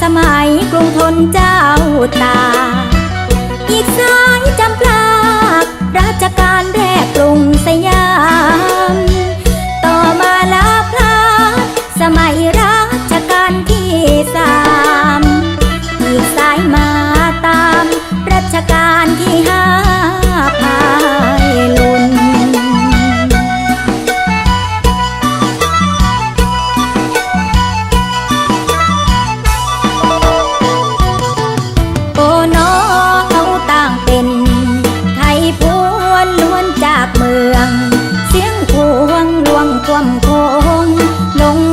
สมัยกรุงทนเจ้าตา อีกสายจำปลากราชการแรกกรุงสยาม ต่อมาลาพลาสมัยราชการที่สาม อีกสายมา วงลวงความโคงลง